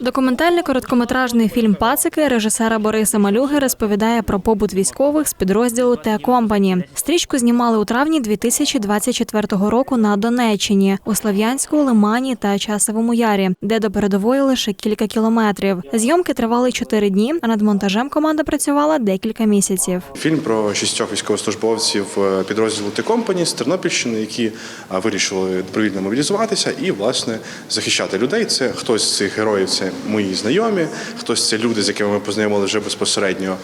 Документальний короткометражний фільм Пацики режисера Бориса Малюги розповідає про побут військових з підрозділу Т Компані. Стрічку знімали у травні 2024 року на Донеччині у Слов'янську, Лимані та Часовому Ярі, де до передової лише кілька кілометрів. Зйомки тривали чотири дні, а над монтажем команда працювала декілька місяців. Фільм про шістьох військовослужбовців е, підрозділу Т-Компані з Тернопільщини, які е, вирішили добровільно мобілізуватися і власне захищати людей. Це хтось з цих героїв це мої знайомі, хтось це люди, з якими ми познайомили вже безпосередньо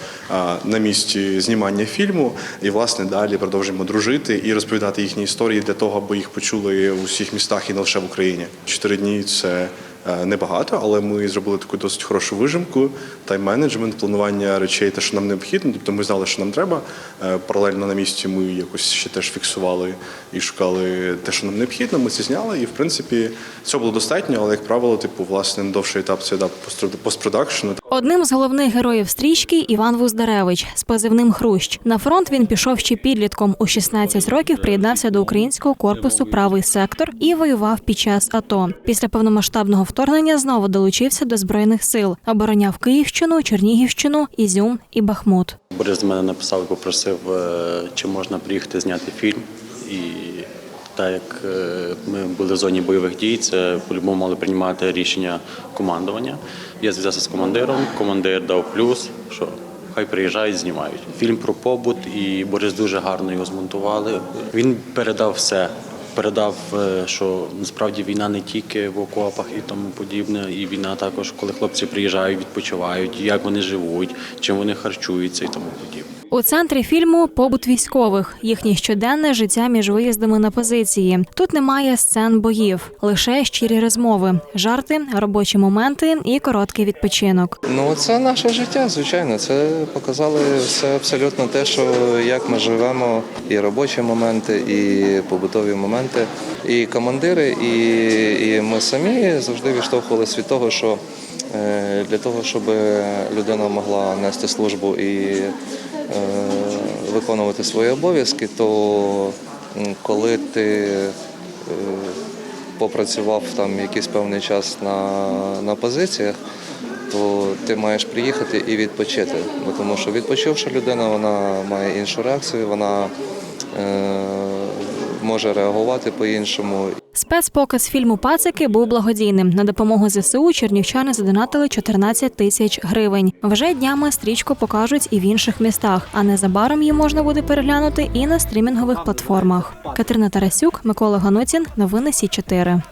на місці знімання фільму. І власне далі продовжуємо дружити і розповідати їхні історії для того, аби їх почули у всіх містах і не лише в Україні. Чотири дні це. Е, Небагато, але ми зробили таку досить хорошу вижимку, тайм-менеджмент, планування речей, те, що нам необхідно. Тобто ми знали, що нам треба. Е, Паралельно на місці ми якось ще теж фіксували і шукали те, що нам необхідно. Ми це зняли, і в принципі цього було достатньо. Але як правило, типу, власне, довший етап це етап постпрод- постпродакшену. Одним з головних героїв стрічки Іван Вуздаревич з позивним Хрущ. На фронт він пішов ще підлітком. У 16 років приєднався до українського корпусу Правий сектор і воював під час АТО. Після повномасштабного вторгнення знову долучився до збройних сил, обороняв Київщину, Чернігівщину, Ізюм і Бахмут. Борис до мене написав попросив, е, чи можна приїхати зняти фільм. І так як е, ми були в зоні бойових дій, це по-любому мали приймати рішення командування. Я зв'язався з командиром, командир дав плюс, що хай приїжджають, знімають. Фільм про побут, і Борис дуже гарно його змонтували. Він передав все. Передав, е, що насправді війна не тільки в окопах і тому подібне, і війна також, коли хлопці приїжджають, відпочивають, як вони живуть, чим вони харчуються і тому подібне. У центрі фільму побут військових, їхнє щоденне життя між виїздами на позиції. Тут немає сцен боїв, лише щирі розмови, жарти, робочі моменти і короткий відпочинок. Ну, це наше життя, звичайно. Це показали все абсолютно те, що як ми живемо, і робочі моменти, і побутові моменти, і командири, і, і ми самі завжди відштовхувалися від того, що е, для того, щоб людина могла нести службу і е, виконувати свої обов'язки, то коли ти е, попрацював там якийсь певний час на, на позиціях, то ти маєш приїхати і відпочити. Тому що відпочивши людина, вона має іншу реакцію, вона може реагувати по-іншому. Спецпоказ фільму Пацики був благодійним. На допомогу ЗСУ чернівчани задонатили 14 тисяч гривень. Вже днями стрічку покажуть і в інших містах, а незабаром її можна буде переглянути і на стрімінгових платформах. Катерина Тарасюк, Микола Ганоцін, новини Сі 4